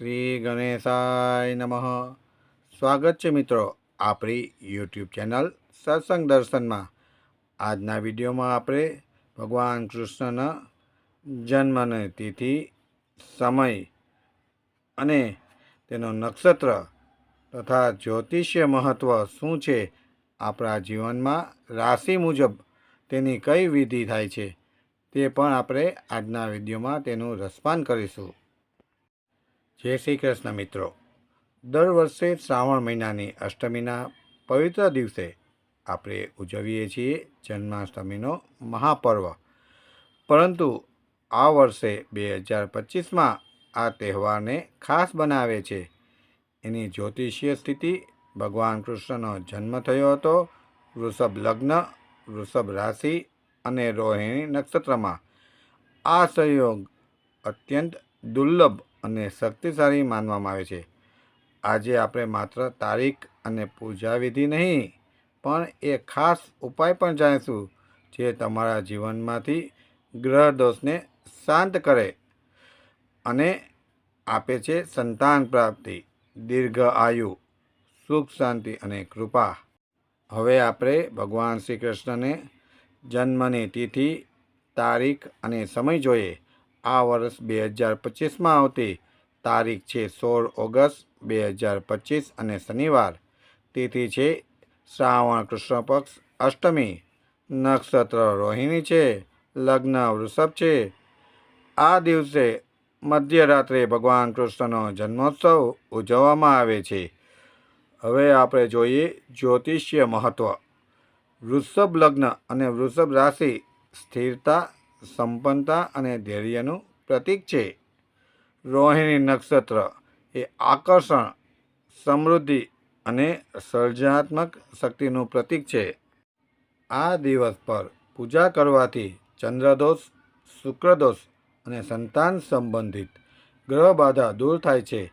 શ્રી ગણેશાય નમઃ. સ્વાગત છે મિત્રો આપણી યુટ્યુબ ચેનલ સત્સંગ દર્શનમાં. આજના વિડીયોમાં આપણે ભગવાન કૃષ્ણના જન્મની તિથિ, સમય અને તેનો નક્ષત્ર તથા જ્યોતિષ્ય મહત્ત્વ શું છે આપણા જીવનમાં રાશિ મુજબ તેની કઈ વિધિ થાય છે તે પણ આપણે આજના વિડીયોમાં તેનું રસપાન કરીશું. જય શ્રી કૃષ્ણ મિત્રો. દર વર્ષે શ્રાવણ મહિનાની અષ્ટમીના પવિત્ર દિવસે આપણે ઉજવીએ છીએ જન્માષ્ટમીનો મહાપર્વ. પરંતુ આ વર્ષે બે હજાર પચીસમાં આ તહેવારને ખાસ બનાવે છે. એની જ્યોતિષીય સ્થિતિ, ભગવાન કૃષ્ણનો જન્મ થયો હતો, વૃષભ લગ્ન, વૃષભ રાશિ અને રોહિણી નક્ષત્રમાં. આ સંયોગ અત્યંત દુર્લભ અને શક્તિશાળી માનવામાં આવે છે. આજે આપણે માત્ર તારીખ અને પૂજા વિધિ નહીં, પણ એ ખાસ ઉપાય પણ જાણીશું, જે તમારા જીવનમાંથી ગ્રહ દોષને શાંત કરે અને આપે છે સંતાન પ્રાપ્તિ, દીર્ઘ આયુ, સુખ શાંતિ અને કૃપા. હવે આપણે ભગવાન શ્રી કૃષ્ણને જન્મની તિથિ, તારીખ અને સમય જોઈએ. આ વર્ષ બે હજાર પચીસમાં આવતી તારીખ છે સોળ ઓગસ્ટ બે હજાર પચીસ અને શનિવાર. તિથિ છે શ્રાવણ કૃષ્ણ પક્ષ અષ્ટમી. નક્ષત્ર રોહિણી છે, લગ્ન વૃષભ છે. આ દિવસે મધ્યરાત્રે ભગવાન કૃષ્ણનો જન્મોત્સવ ઉજવવામાં આવે છે. હવે આપણે જોઈએ જ્યોતિષ્ય મહત્ત્વ વૃષભ લગ્ન અને વૃષભ રાશિ સ્થિરતા સંપન્નતા અને ધૈર્યનું પ્રતીક છે. રોહિણી નક્ષત્ર એ આકર્ષણ, સમૃદ્ધિ અને સર્જનાત્મક શક્તિનું પ્રતીક છે. આ દિવસ પર પૂજા કરવાથી ચંદ્રદોષ, શુક્રદોષ અને સંતાન સંબંધિત ગ્રહ બાધા દૂર થાય છે.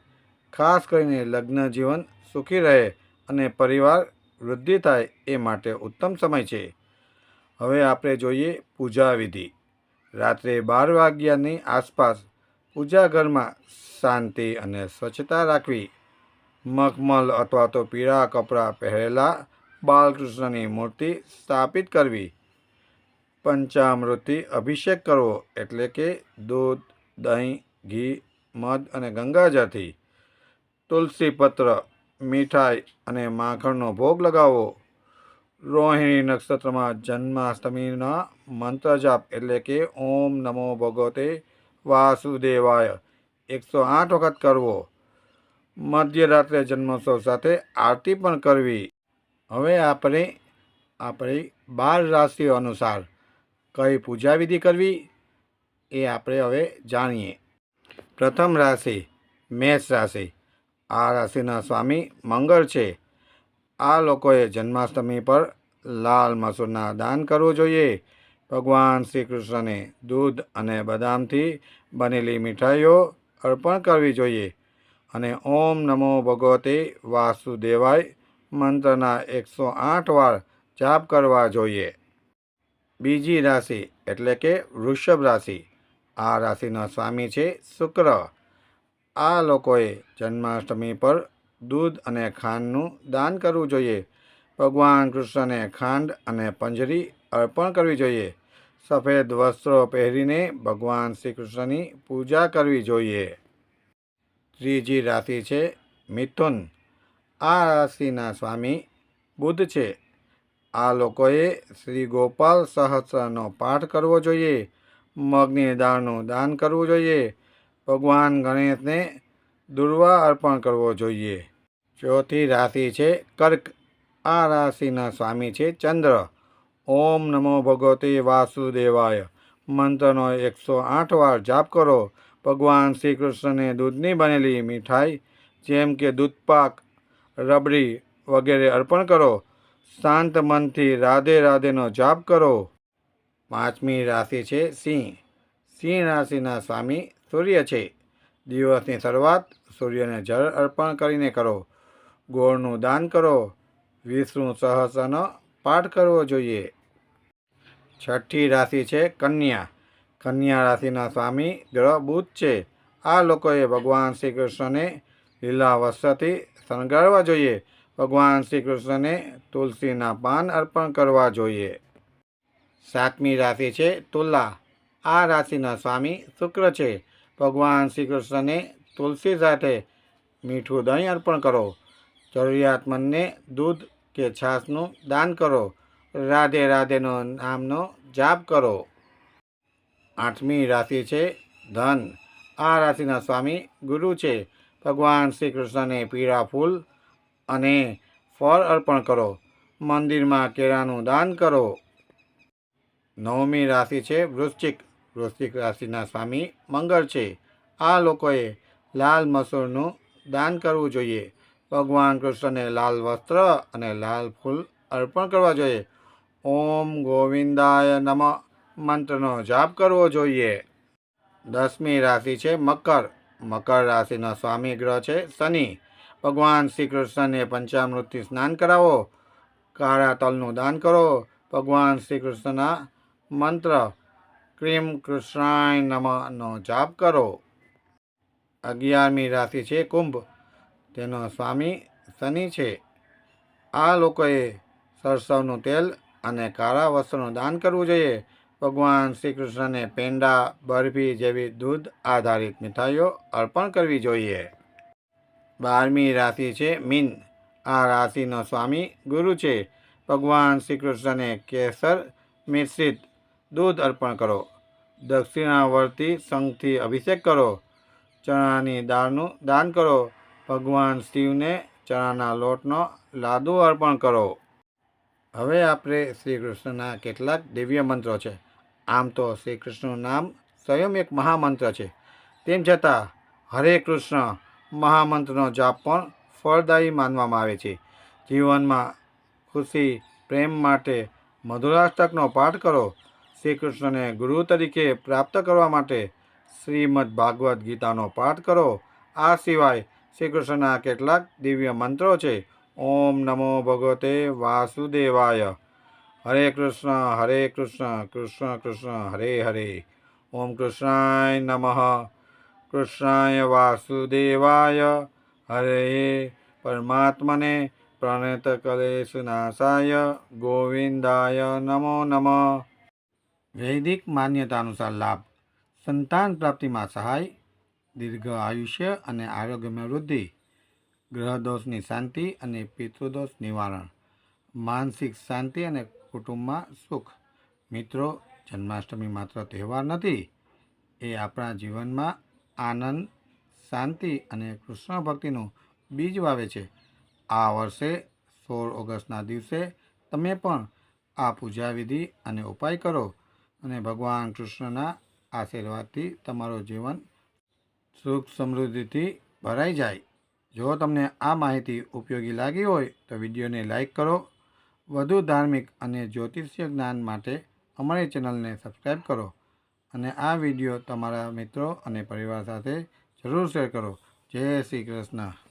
ખાસ કરીને લગ્ન જીવન સુખી રહે અને પરિવાર વૃદ્ધિ થાય એ માટે ઉત્તમ સમય છે. હવે આપણે જોઈએ પૂજા વિધિ. રાત્રે બાર વાગ્યાની આસપાસ પૂજા ઘરમાં શાંતિ અને સ્વચ્છતા રાખવી, મખમલ અથવા તો પીળા કપડાં પહેરેલા બાલકૃષ્ણની મૂર્તિ સ્થાપિત કરવી પંચામૃતથી અભિષેક કરવો એટલે કે દૂધ, દહીં, ઘી, મધ અને ગંગાજળથી તુલસી પત્ર મીઠાઈ અને માખણનો ભોગ લગાવવો. રોહિણી નક્ષત્રમાં જન્માષ્ટમીના મંત્ર જાપ એટલે કે ઓમ નમો ભગવતે વાસુદેવાય. એકસો આઠ વખત કરવો. મધ્યરાત્રે જન્મોત્સવ સાથે આરતી પણ કરવી. હવે આપણે, આપણી બાર રાશિઓ અનુસાર કઈ પૂજા વિધિ કરવી એ આપણે હવે જાણીએ. પ્રથમ રાશિ, મેષ રાશિ. આ રાશિના સ્વામી મંગળ છે. આ લોકોએ જન્માષ્ટમી પર લાલ મસૂરના દાન કરવું જોઈએ. ભગવાન શ્રી કૃષ્ણને દૂધ અને બદામથી બનેલી મીઠાઈઓ અર્પણ કરવી જોઈએ અને ઓમ નમો ભગવતે વાસુદેવાય મંત્રના એકસો આઠ વાર જાપ કરવા જોઈએ. બીજી રાશિ એટલે કે વૃષભ રાશિ. આ રાશિના સ્વામી છે શુક્ર. આ લોકોએ જન્માષ્ટમી પર દૂધ અને ખાંડનું દાન કરવું જોઈએ. ભગવાન કૃષ્ણને ખાંડ અને પંજરી અર્પણ કરવી જોઈએ. સફેદ વસ્ત્રો પહેરીને ભગવાન શ્રી કૃષ્ણની પૂજા કરવી જોઈએ. ત્રીજી રાશિ છે મિથુન. આ રાશિના સ્વામી બુદ્ધ છે. આ લોકોએ શ્રી ગોપાલ સહસ્રનો પાઠ કરવો જોઈએ. મગની દાળનું દાન કરવું જોઈએ. ભગવાન ગણેશને દુર્વા અર્પણ કરવો જોઈએ. ચોથી રાશિ છે કર્ક. આ રાશિના સ્વામી છે ચંદ્ર. ઓમ નમો ભગવતે વાસુદેવાય. મંત્રનો એકસો આઠ વાર જાપ કરો. ભગવાન શ્રી કૃષ્ણને દૂધની બનેલી મીઠાઈ, જેમ કે દૂધપાક રબડી વગેરે અર્પણ કરો. શાંત મનથી રાધે રાધેનો જાપ કરો. પાંચમી રાશિ છે સિંહ. સિંહ રાશિના સ્વામી સૂર્ય છે. દિવસની શરૂઆત સૂર્યને જળ અર્પણ કરીને કરો. ગોળનું દાન કરો. વિષ્ણુ સહસનો પાઠ કરવો જોઈએ. છઠ્ઠી રાશિ છે કન્યા. કન્યા રાશિના સ્વામી ગ્રહ બુધ છે. આ લોકોએ ભગવાન શ્રી કૃષ્ણને લીલા વસ્ત્રથી શણગારવા જોઈએ. ભગવાન શ્રી કૃષ્ણને તુલસીના પાન અર્પણ કરવા જોઈએ. સાતમી રાશિ છે તુલા. આ રાશિના સ્વામી શુક્ર છે. ભગવાન શ્રી કૃષ્ણને તુલસી સાથે મીઠું દહીં અર્પણ કરો. જરૂરિયાતમંદને દૂધ કે છાશનું દાન કરો. રાધે રાધેનો નામનો જાપ કરો. આઠમી રાશિ છે ધન. આ રાશિના સ્વામી ગુરુ છે. ભગવાન શ્રી કૃષ્ણને પીળા ફૂલ અને ફળ અર્પણ કરો. મંદિરમાં કેળાનું દાન કરો. નવમી રાશિ છે વૃશ્ચિક. વૃશ્ચિક રાશિના સ્વામી મંગળ છે. આ લોકોએ લાલ મસૂરનું દાન કરવું જોઈએ. ભગવાન કૃષ્ણને લાલ વસ્ત્ર અને લાલ ફૂલ અર્પણ કરવા જોઈએ. ઓમ ગોવિંદાય નમ. મંત્રનો જાપ કરવો જોઈએ. દસમી રાશિ છે મકર. મકર રાશિનો સ્વામી ગ્રહ છે શનિ. ભગવાન શ્રી કૃષ્ણને પંચામૃતથી સ્નાન કરાવો. કાળા તલનું દાન કરો. ભગવાન શ્રી કૃષ્ણના મંત્ર ક્રીમ કૃષ્ણાય નમઃનો જાપ કરો. અગિયારમી રાશિ છે કુંભ. તેનો સ્વામી શનિ છે. આ લોકોએ સરસવનું તેલ અને કાળા વસ્ત્રનું દાન કરવું જોઈએ. ભગવાન શ્રી કૃષ્ણને પેંડા, બરફી જેવી દૂધ આધારિત મીઠાઈઓ અર્પણ કરવી જોઈએ. બારમી રાશિ છે મીન. આ રાશિનો સ્વામી ગુરુ છે. ભગવાન શ્રી કૃષ્ણને કેસર મિશ્રિત દૂધ અર્પણ કરો. દક્ષિણાવર્તી સંઘથી અભિષેક કરો. ચણાની દાળનું દાન કરો. ભગવાન શિવને ચણાના લોટનો લાદુ અર્પણ કરો. હવે આપણે શ્રી કૃષ્ણના કેટલાક દિવ્ય મંત્રો છે. આમ તો શ્રી કૃષ્ણનું નામ સ્વયં એક મહામંત્ર છે. તેમ છતાં, હરે કૃષ્ણ મહામંત્રનો જાપ પણ ફળદાયી માનવામાં આવે છે. જીવનમાં ખુશી, પ્રેમ માટે મધુરાષ્ટકનો પાઠ કરો. શ્રી કૃષ્ણને ગુરુ તરીકે પ્રાપ્ત કરવા માટે શ્રીમદ ભાગવદ્ ગીતાનો પાઠ કરો. આ સિવાય શ્રી કૃષ્ણના કેટલાક દિવ્ય મંત્રો છે. ઓમ નમો ભગવતે વાસુદેવાય. હરે કૃષ્ણ હરે કૃષ્ણ કૃષ્ણ કૃષ્ણ, હરે હરે. ઓમ કૃષ્ણાય નમઃ. કૃષ્ણાય વાસુદેવાય. હરે પરમાત્મને પ્રણત કલેશનાશાય ગોવિંદાય નમો નમઃ. વૈદિક માન્યતા અનુસાર લાભ, સંતાન પ્રાપ્તિમાં સહાય, દીર્ઘ આયુષ્ય અને આરોગ્યમાં વૃદ્ધિ, ગ્રહદોષની શાંતિ અને પિતૃદોષ નિવારણ, માનસિક શાંતિ અને કુટુંબમાં સુખ. મિત્રો, જન્માષ્ટમી માત્ર તહેવાર નથી. એ આપણા જીવનમાં આનંદ, શાંતિ અને કૃષ્ણ ભક્તિનું બીજ વાવે છે. આ વર્ષે સોળ ઓગસ્ટના દિવસે તમે પણ આ પૂજા વિધિ અને ઉપાય કરો. અને ભગવાન કૃષ્ણના આશીર્વાદથી તમારું જીવન સુખ સમૃદ્ધિથી ભરાઈ જાય. જો તમને આ માહિતી ઉપયોગી લાગી હોય તો વિડીયોને લાઈક કરો. વધુ ધાર્મિક અને જ્યોતિષ્ય જ્ઞાન માટે અમારી ચેનલને સબસ્ક્રાઈબ કરો અને આ વીડિયો તમારા મિત્રો અને પરિવાર સાથે જરૂર શેર કરો. જય શ્રી કૃષ્ણ.